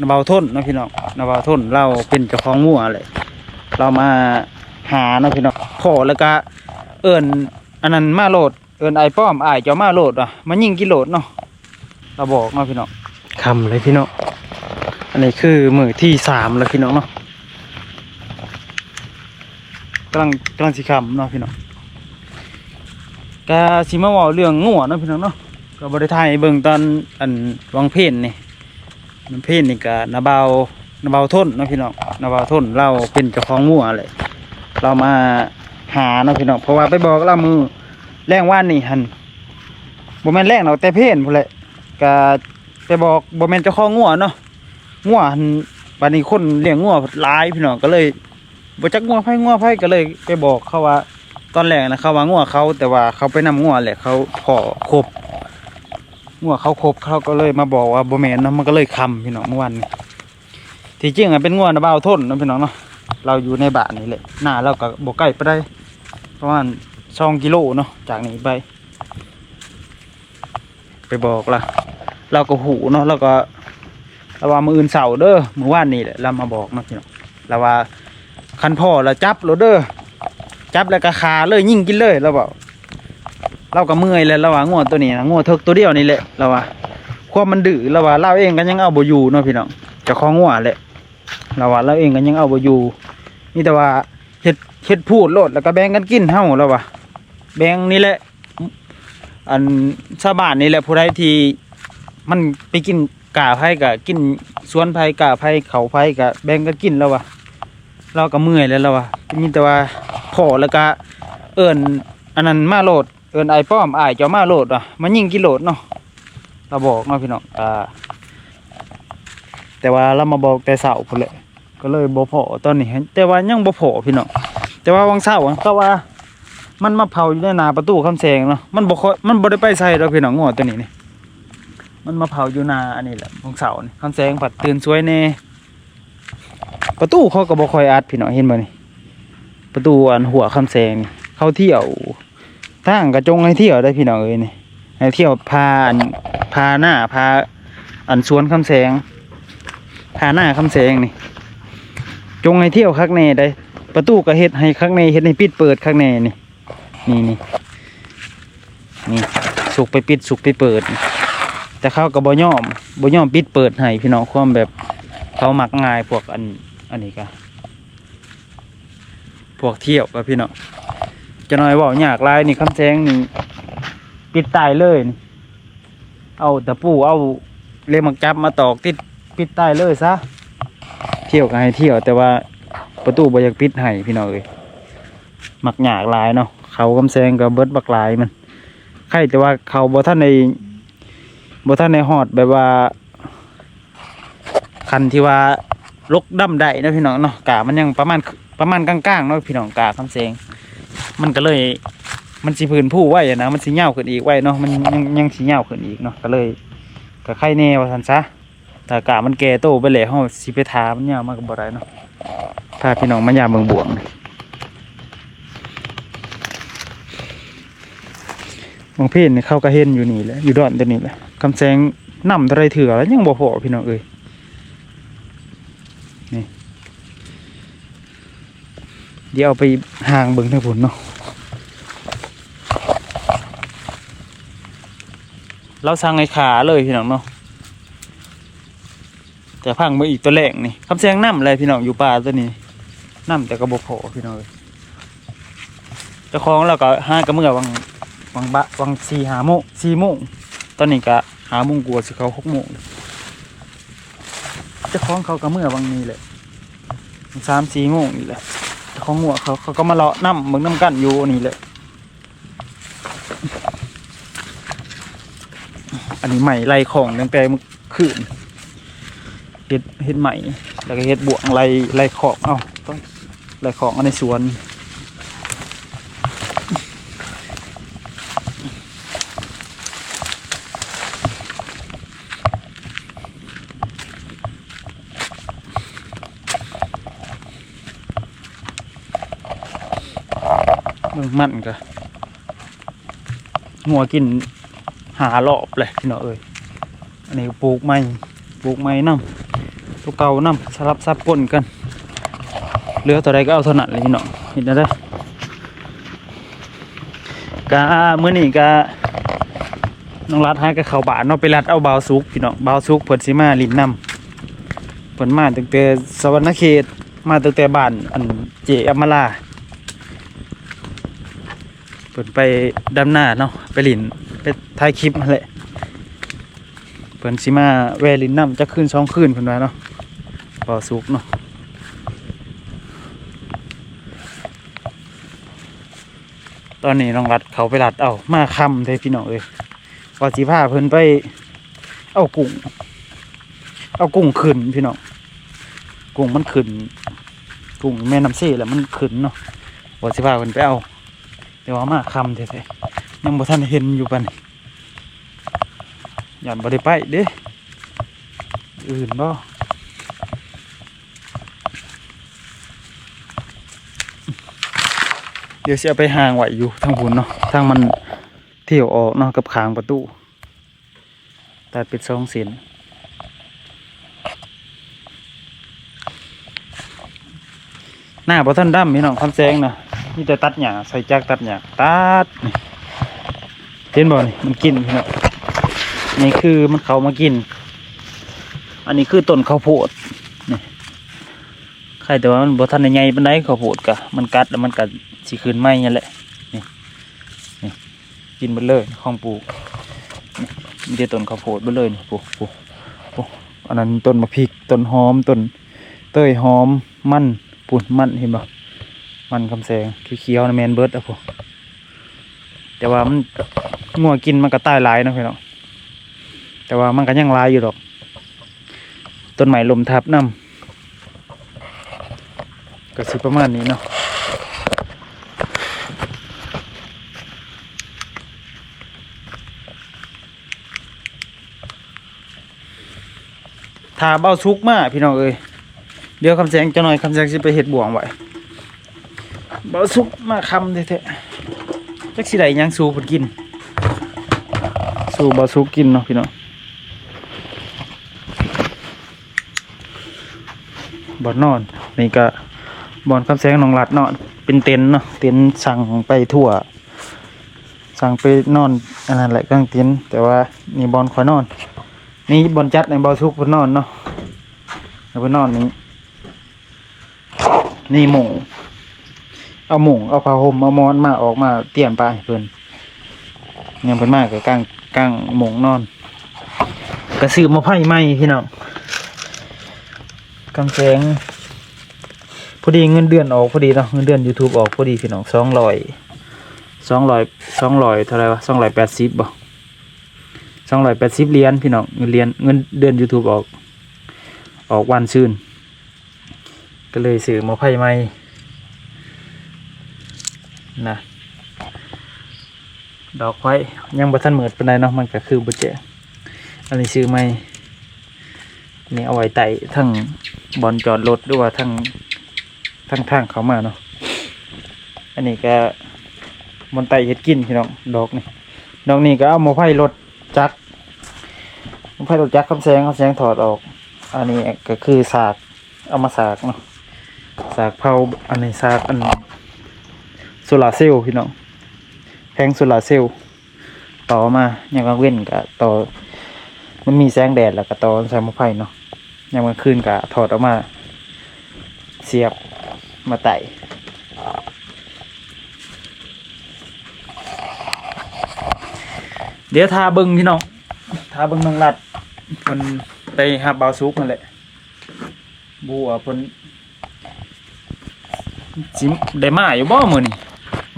นาเบาทนเนาะพี่น้องนาเบาทนเราเป็นเจ้าของงัวเลยเรามาหาเนาะพี่น้องพอแล้วก็เอิญอันนั้นมาโหลดเอิญไอป้อมอายเจ้ามาโหลดอะมายิงกิโลดเนาะเราบอกเนาะพี่น้องคำเลยพี่น้องอันนี้คือมือที่สามแล้วพี่น้องเนาะกำลังกำลังสิคำเนาะพี่น้องกาสิมาเว่าเรื่องงัวเนาะพี่น้องเนาะก็บริไทยเบิ่งตอนอันวังเพนนี่ น้ำเพนนี่ก็นาเบานาเบาทนนะพี่น้องนาเบาทนเราเป็นเจ้าของงัวเลยเรามาหานะพี่น้องเพราะว่าไปบอกเรามือแรงว่านนี่หันบ่แมนแรงเราแต่เพนพุ่นแหละก็ไปบอกบ่แมนเจ้าของงัวเนาะงัวหันบัดนี้คนเลี้ยงงัวหลายพี่น้องก็เลยบจักงัวไผงัวไผก็เลยไปบอกเขาว่าตอนแรกนะเขาว่างัวเขาแต่ว่าเขาไปนำงัวแหละเขาพอครบ งัวเขาครบเขาก็เลยมาบอกว่าโบแมนเนาะมันก็เลยคำพี่น้องเมื่อวันนี้ที่จริงอะเป็นงัวนะเบาทนนะพี่น้องเนาะเราอยู่ในบ้านนี่แหละหน้าเราก็บกใกล้ไปได้ประมาณสองกิโลเนาะจากนี้ไป ไปบอกละเราก็หูเนาะเราก็เราว่ามืออื่นเสาเด้อมือว่านนี่แหละเรามาบอกเนาะพี่น้องเราว่าคันพ่อเราจับเราเด้อจับแล้วก็คาเลยยิ่งกินเลยเราบอก เราก็เมื่อยแล้วเราว่างัวตัวนี้นะงัวเทิกตัวเดียวนี่แหละเราว่าความมันดื้อเราว่าเราเองก็ยังเอาบ่อยู่เนาะพี่น้องเจ้าของงัวแหละเราว่าเราเองก็ยังเอาบ่อยู่นี่แต่ว่าเฮ็ดเฮ็ดพูดโลดแล้วก็แบ่งกันกินเฮาเราว่าแบ่งนี่แหละ อันชาวบ้านนี่แหละผู้ใดที่มันไปกินกาไผก็กินสวนไผกาไผเขาไผก็แบ่งกันกินแล้วว่าเราก็เมื่อยแล้วเราว่ามีแต่ว่าพอแล้วก็เอิ้นอันนั้นมาโลด เอินไอป้อมอายจ้ามาโหลดอะมันยิงกิโลดเนาะเราบอกเนาะพี่น้องอ่า แต่ว่าเรามาบอกแต่เสาพุ่นแหละก็เลยบ่พอตอนนี้ แต่ว่ายังบ่พอพี่น้องแต่ว่าวังเสาร์เขาว่า มันมาเผาอยู่ในนาประตูคำแสงเนาะมันบ่ค่อยมันบ่ได้ไปใส่ดอกพี่น้องงอตัวนี้นี่มันมาเผาอยู่นาอันนี้แหละวังเสาร์นี่คำแสงผัดตื่นสวยแน่ประตูเขาก็บ่ค่อยอัดพี่น้องเห็นบ่นี่ประตูอันหัวคำแสงนี่เขาเที่ยว ทางกระจงให้เที่ยวได้พี่น้องเอ้ยนี่ให้เที่ยวพาอันพาหน้าพาอันสวนคำแสงพาหน้าคำแสงนี่ จงให้เที่ยวคักแน่ได้ ประตูก็เฮ็ดให้คักแน่เฮ็ดให้ปิดเปิดคักแน่นี่นี่นี่นี่สุกไปปิดสุกไปเปิด แต่เขาก็บ่ยอมบ่ยอมปิดเปิดให้พี่น้องความแบบเขาหมักง่ายพวกอันอันนี้ก็พวกเที่ยวกับพี่น้อง จะน้อยว่าอยากลายนี่คำแซงนี่ปิดตายเลยนี่เอาตะปูเอาเลมักจับมาตอกติดปิดตายเลยซะเที่ยวก็ให้เที่ยว แต่ว่าประตูบอยากปิดให้พี่น้องเอ้ยมักอยากลายเนาะเขาคำแซงกับเบิดบักลายมันใครแต่ว่าเขาบ่ท่านในบ่ท่านในหอดแบบว่า คันที่ว่าลกดำได้นะพี่น้องเนาะกามันยังประมาณประมาณกลางๆเนาะพี่น้องกาคำแซง มันก็เลยมันสิพื้นผู้ไว้อะนะมันสิเหย้าขึ้นอีกไว้เนาะมันยังยังสิเหย้าขึ้นอีกเนาะก็เลยก็ไข่แน่ว่าซั่นซะถ้ากะมันแก่โตไปแล้วเฮาสิไปทามันเหย้ามันก็บ่ได้เนาะพาพี่น้องมายามเบิ่งบวงนี่บางเพศนี่เขาก็เห็นอยู่นี่แหละอยู่ดอนตัวนี้แหละคำแสงนำเท่าไรเถื่อแล้วยังบ่พอพี่น้องเอ้ย เดี๋ยวไปห่างเบิ่งทางผลเนาะเราสั่งไอ้ขาเลยพี่น้องเนาะแต่พังมาอีกตัวแรกนี่คำแซงน้ำอะไรพี่น้องอยู่ป่าตัวนี้น้ำแต่กระบอกพอพี่น้องเลยเจ้าของเราก็ห้ากระเมื่อวังวังบะวังสี่หาโมงสี่โมงตอนนี้ก็หาโมงกลัวสิเขาหกโมงเจ้าของเขากระเมื่อวังนี้เลยสามสี่โมงนี่แหละ ของหัวเขาเขาก็มาเลาะน้ำเมืองน้ำกันอยู่นี่เลยอันนี้ใหม่ไล่ของตั้งแต่เมื่อคืนเฮ็ดเฮ็ดใหม่ แล้วก็เฮ็ดบวงไล่ไล่ของเอ้าต้องไล่ของอันในสวน มันก็งัวกินหารอบเลยพี่น้องเอ้ยอันนี้ปลูกไม้ปลูกไม้น้ำตัวเก่านํสลับซับปนกันเหลือตัวใดก็เอาเท่านั้นเลยพี่น้องเห็นได้กะมื้อนี้กะน้องรัดให้กับเขาบานเนาะไปรัดเอาบาวซุกพี่น้องบาวซุกเพิ่นสิมาลินนํเพิ่นมาตั้งแต่สวรรณเขตมาตั้งแต่บ้านอันเจอมาลา พิ่นไปดำหน้าเนาะไปลินไปถ่ายคลิปนั่นแหละเพิ่นสิมาแวลินน้ำจะคืนสองคืนเพิ่นว่าเนาะบ่สุกเนาะตอนนี้น้องรัดเขาไปรัดเอามาคำเด้พี่น้องเอ้ยว่าสิพาเพิ่นไป เอากุ้งเอากุ้งขึ้นพี่น้องกุ้งมันขึ้นกุ้งแม่น้ำเซ่แหละมันขึ้นเนาะว่าสิพาเพิ่นไปเอา แต่ว่ามาคำแท้ๆยังบ่ทันเห็นอยู่ปานนี้ยันบ่ได้ไปเด้อื่นบ่เดี๋ยวเสิเอาไปห่างไหวอยู่ทางบุญเนาะทางมันเที่ยวออกเนาะกับขางประตูตัดป็นสองเส้นหน้าบ่ทันดำพี่น้องคำแซงนะ มีแต่ตัดหญ้าใส่จักตัดหญ้าตัดนี่เห็นบ่นี่มันกินน้องนี่คือมันเขามากิน อันนี้คือต้นข้าวโพดนี่ใครแต่ว่ามันบ่ทันได้ใหญ่ปานใดข้าวโพดกะมันกัดแล้วมันกัดสิคืนไม้นั่นแหละนี่นี่กินหมดเลยของปลูกนี่มีแต่ต้นข้าวโพดหมดเลยนี่ปลูกปลูกปลูกอันนั้นต้นมะพริกต้นหอมต้นเต้ยหอมมันปุ่นมันเห็นบ่ มันคำแสงเขียวๆนะแมนเบิร์ดอะพวกแต่ว่ามันงัวกินมันก็ตายหลายนะพี่น้องแต่ว่ามันก็ยังลายอยู่ดอก ต้นไม้ลมทับน้ำก็สิประมาณนี้เนาะถ้าเบ้าซุกมากพี่น้องเอ้ยเดี๋ยวคำแสงจะหน่อยคำแสงสิไปเห็ดบ่วงไว้ เบาซุกมาคำแท้ๆจักสิได้ยังสู้เพิ่นกิน สูเบาซุกกินเนาะพี่น้องบอนนอนนี่ก็บอนคำแสงหนองหลัดนอนเป็นเต็นเนาะเต็นสั่งไปทั่ว สั่งไปนอนอันนั้นแหละกลางเต็นแต่ว่านี่บอนขอยนอน นี่บอนจัดในบอทุกบนนอนเนาะแล้วบนนอนนี้นี่หมู เอาหมูเอาผ้าห่มเอามอนมาออกมาเตรียมไปเพิ่นยังเพิ่นมากกับกลางกลางหมงนอนกระสือมาไผ่ไหมพี่น้องกำแพงพอดีเงินเดือนออกพอดีเนาะเงินเดือน YouTube ออกพอดีพี่น้องสองร้อยสองร้อยสองร้อยเท่าไหรวะสองร้อยแปดสิบบ่สองร้อยแปดสิบเหรียญพี่น้องเงินเหรียญเงินเดือน YouTube ออก ออกวันซื่นก็เลยซื้อมาไพ่ใหม่ นะดอกไว้ยังบ่ทันเหมือดปานใดเนาะมันก็คือบ่เจอันนี้ซื้อใหม่นี่เอาไว้ไต่ทั้งบอลจอดรถหรือว่าทั้งทั้งทางเขามาเนาะอันนี้ก็บนไต่เห็ดกินพี่น้องดอกนี่ดอกนี้ก็เอามาไผ่รถจักรมาไผ่รถจักรคำแสงคำแสงถอดออก อันนี้ก็คือสากเอามาสากเนาะสากเผาอันนี้สากอัน โซลาร์เซลล์พี่น้องแผงโซลาร์เซลล์ต่อมาอย่างกลางเว้นกับต่อ มันมีแสงแดดแล้วก็ต่อนใส่ไม้ไผ่เนาะอย่ามกลางคืนก็ถอดออกมา เสียบมาไต่เดี๋ยวทาเบิงพี่น้องทาเบิงน้องรัดมันไปหาเบาวซุกนั่นแหละบัวพิ่นสิมได้มาอยู่บ่มือนี่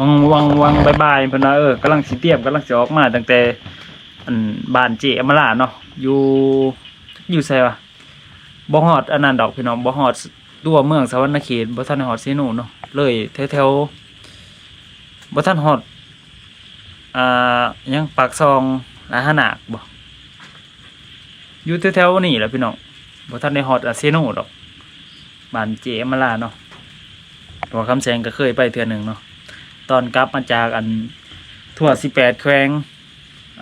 วังวังวังบายๆเพิ่นว่าเออกำลังสิเตรียมกำลังสิออกมาตั้งแต่อันบ้านเจอมาลาเนาะอยู่อยู่ไสวะบ่ฮอดอันนั้นดอกพี่น้องบ่ฮอดตัวเมืองสวรรณเขตบ่ทันได้ฮอดเซโนเนาะเลยแถวๆบ่ทันฮอดอ่ายังปากซองลาหนาคบ่อยู่แถวๆนี่แหละพี่น้องบ่ทันได้ฮอดอาเซโนดอกบ้านเจมาลาเนาะตัวคำแสงก็เคยไปเทื่อหนึ่งเนาะ ตอนกลับมาจากอันทั่ว18แปดแขวง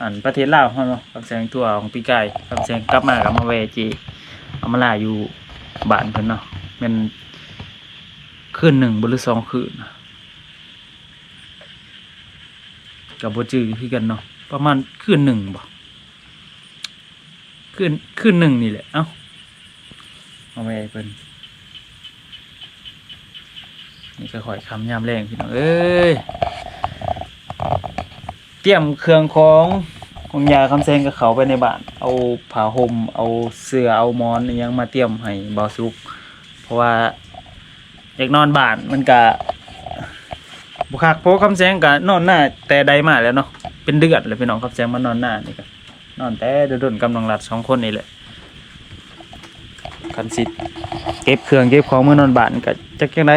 อันประเทศลาวเขาเนาะคำแสงตัวของปีกายคำแสงกลับมากับมาแวจีเอามาลาอยู่บ้านเพิ่นเนาะแม่นคืนหนึ่งบ่หรือสองคืนนะก็บ่จื้อคือกันเนาะประมาณคืนหนึ่งบ่คืนคืนหนึ่งนี่แหละเอ้าเอาไว้เพิ่น นี่ก็ข่อยคำยามแรงพี่น้องเอ้ยเตรียมเครื่องของของยาคำแซงกับเขาไปในบ้าน เอาผ้าห่มเอาเสื้อเอาหมอนอยังมาเตรียมให้บาสุก เพราะว่าอยากนอนบ้านมันกะบุคักโพคำแซงกะนอนหน้า แต่ใดมาแล้วเนาะเป็นเดือนเลยพี่น้องคำแซงมานอนหน้านี่กะนนอนแต่โดนกำลังรัดสองคนนี่แหละคันสิเก็บเครื่องเก็บของเมื่อนอนบ้านกะจักยังไง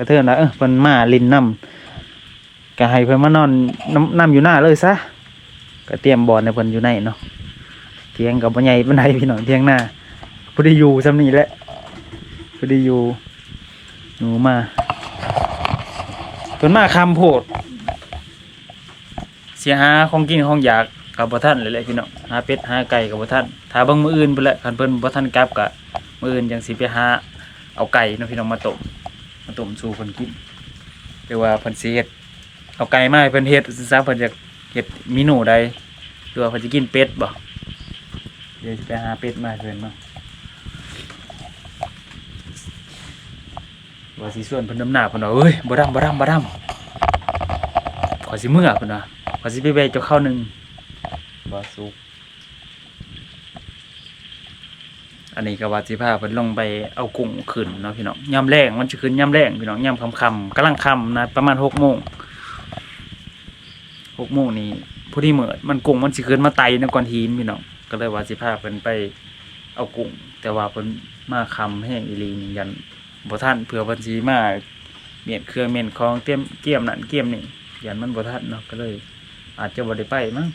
กระเทือนละเออเพิ่นมาลินน้ำก็ให้เพิ่นมานอนน้ำน้ำอยู่หน้าเลยซะก็เตรียมบอลให้เพิ่นอยู่ในเนาะเทียงกับบ่ใหญ่ปานใดพี่น้องเทียงหน้าพอดีอยู่ซำนี้แหละพอดีอยู่หนูมาเพิ่นมาคำโพดเสียหาของกินของอยากกับบ่ทันเลยแหละพี่น้องหาเป็ดหาไก่กับบ่ทันถ้าเบิ่งมื้ออื่นพุ่นแหละคันเพิ่นบ่ทันกลับก็มื้ออื่นจังสิไปหาเอาไก่เนาะพี่น้องมาต้ม มาต้มสู่เพิ่นกินแต่ว่าเพิ่นสิเฮ็ดเอาไก่มาให้เพิ่นเฮ็ดซะเพิ่นจะเฮ็ดเมนูใดหรือว่าเพิ่นจะกินเป็ดบ่เดี๋ยวสิไปหาเป็ดมาให้เพิ่นเนาะว่าสิส่วนเพิ่นน้ำหน้าเพิ่นว่าเอ้ยบ่ดำบ่ดำบ่ดำขอสิเมื่อเพิ่นว่าขอสิไปแวะเจ้าข้าวหนึงบ่สุก อันนี้ก็ว่าสิพาเพิ่นลงไปเอากุ้งขึ้นเนาะพี่น้องยามแรงมันสิขึ้นยามแรงพี่น้องยามค่ำๆกำลังค่ำนะประมาณ6โมงหกโมงนี้ผู้ที่เหมิดมันกุ้งมันสิขึ้นมาไตในก้อนหินพี่น้องก็เลยว่าสิพาเพิ่นไปเอากุ้งแต่ว่าเพิ่นมาคำแห้งอีหลีนี่ยันบ่ทันเผื่อเพิ่นสิมาเมียนเครื่องเมียนของเตรียมเกี่ยมนั่นเกี่ยมนี่ยันมันบ่ทันเนาะก็เลย อาจจะบ่ได้ไปมั้ง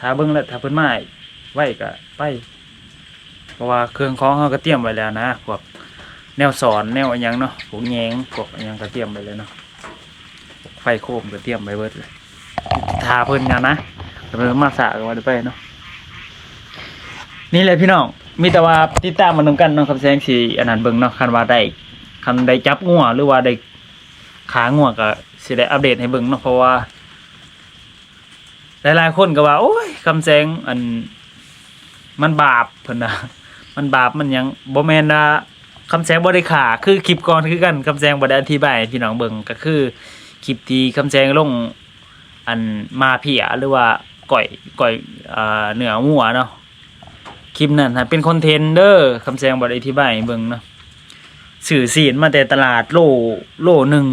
ถ้าเบิ่งแล้วถ้าเพิ่นมาไว้ก็ไป เพราะว่าเครื่องของเฮาก็เตรียมไว้แล้วนะพวกแนวสอนแนวอิหยังเนาะพวกแยงพวกอิหยังก็เตรียมไว้แล้วเนาะไฟโคมก็เตรียมไว้เบิดเลยทาเพิ่นกันนะเพิ่นมาสากันว่าได้ไปเนาะนี่แหละพี่น้องมีแต่ว่าติดตามมานำกันเนาะครับแสงสีอันนั้นเบิ่งเนาะคันว่าได้คันได้จับงัวหรือว่าได้ขางัวก็สิได้อัปเดตให้เบิ่งเนาะเพราะว่าหลายๆคนก็ว่า โอ้ยคำแสงอันมันบาปเพิ่นนะ มันบาปมันยังบ่แม่นว่าคำแสงบ่ได้ขาคือคลิปก่อนคือกันคำแสงบ่ได้อธิบายให้พี่น้องเบิ่งก็คือคลิปที่คำแซงลงอันมาเพียหรือว่าก่อยก่อยอ่าเหนือหัวเนาะคลิปนั้นฮะเป็นคอนเทนเดอร์คำแซงบอดอธิบายให้เบิ่งเนาะสื่อสีนมาแต่ตลาดโลโลหนึ่ง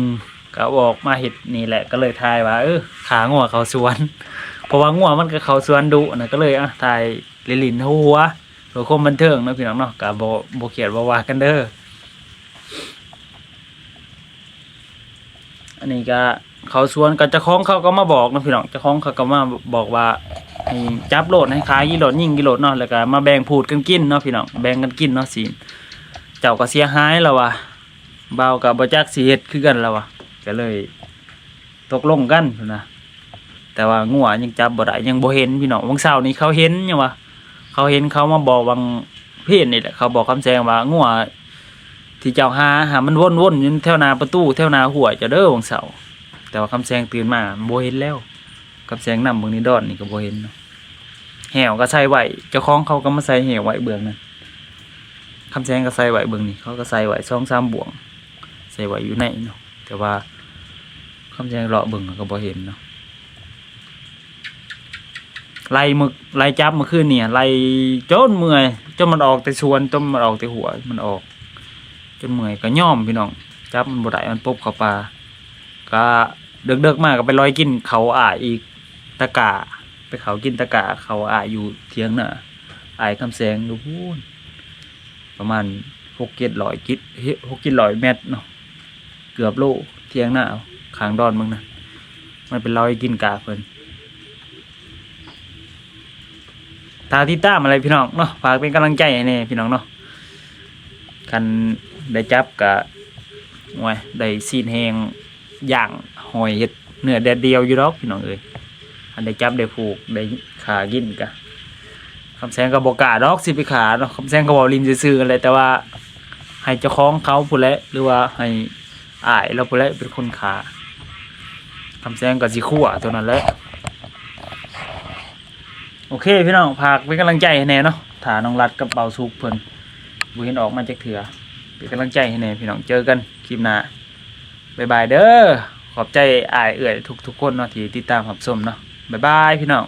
ก็ออกมาเห็ดนี่แหละก็เลยทายว่าเออขางัวเขาสวน เพราะว่างัวมันก็เขาสวนดุนะก็เลยอะทายลิลินหัว เพื่อความบันเทิงเนาะพี่น้องเนาะกับโบโบเขียนว่าวากันเด้ออันนี้ก็เขาสวนกับเจ้าของเขาก็มาบอกนะพี่น้องเจ้าของเขาก็มาบอกว่าให้จับโหลดให้ขายกี่โหลดยิ่งกี่โหลดเนาะแล้วก็มาแบ่งพูดกันกินเนาะพี่น้องแบ่งกันกินเนาะสิเจ้าก็เสียหายแล้ววะเบากับบ่จักสิเฮ็ดคือกันแล้ววะก็เลย ตกลงกันนะแต่ว่างัวยังจับบ่ได้ยังบ่เห็นพี่น้องวันเสาร์นี้เขาเห็นยังวะ เขาเห็นเขามาบอกวังเพี้ยนนี่แหละเขาบอกคำแซงว่างัวที่เจ้าหาหามันวนวนอยู่แถวนาประตูแถวนาหัวจะเด้อของเสาแต่ว่าคำแซงตื่นมาโบเห็นแล้วคำแซงนำเบืองนี้ดอนนี่ก็โบเห็นเนาะแหวก็ใส่ไหวเจ้าของเขาก็มาใส่แหวไว้เบืองนั้นคำแซงก็ใส่ไหวเบืองนี้เขาก็ใส่ไหว้สองสามบ่วง ใส่ไหวอยู่ในเนาะแต่ว่าคำแซงเลาะเบืองก็โบเห็นเนาะ ไล่มึกไล่จับมื่อคืนเนี่ยไล่จนเมื่อยจนมันออกแต่ชวนจนมันออกแต่หัวมันออก จนเมื่อยก็ย่อมพี่น้องจับมันบ่ได้มันปุ๊บเข้าปลาก็เดึกๆมากก็ไปลอยกินเขาอ่าอีกตะกาไปเขากินตะกาเขาอ่าอยู่เทียงน่ะอายคำแสงดูพูนประมาณหกเจ็ดร้อยกิเฮ้หกเจ็ดร้อยเมตรเนาะเกือบโลเทียงหน้าขางดอนมึงนะมันเป็นลอยกินกาเพิ่น ตาที่ตามอะไรพี่น้องเนาะฝากเป็นกำลังใจให้แน่พี่น้องเนาะกันได้จับกะโอ้ยได้ซีนแหงย่างหอยเห็ดเนื้อแดดเดียวอยู่ดอกพี่น้องเอ้ยอันได้จับได้ผูกได้ขากินกะคำแสงก็บอกกล้าดอกสิไปขาเนาะคำแสงก็บอกริมซื่อๆกันเลยแต่ว่าให้เจ้าของเขาผู้นแหละหรือว่าให้อายเราผู้นแหละเป็นคนขาคำแสงก็สิคั่วตัวนั้นแหละ โอเคพี่น้องฝากเป็นกำลังใจให้แน่เนาะถาน้องรัดกับเบาสุกเพิ่นบุเห็นออกมาจากเถือเป็นกำลังใจให้แน่พี่น้องเจอกันคลิปหน้าบ๊ายบายเด้อขอบใจอ้ายเอื่อยทุกๆคนเนาะที่ติดตามรับชมเนาะบ๊ายบายพี่น้อง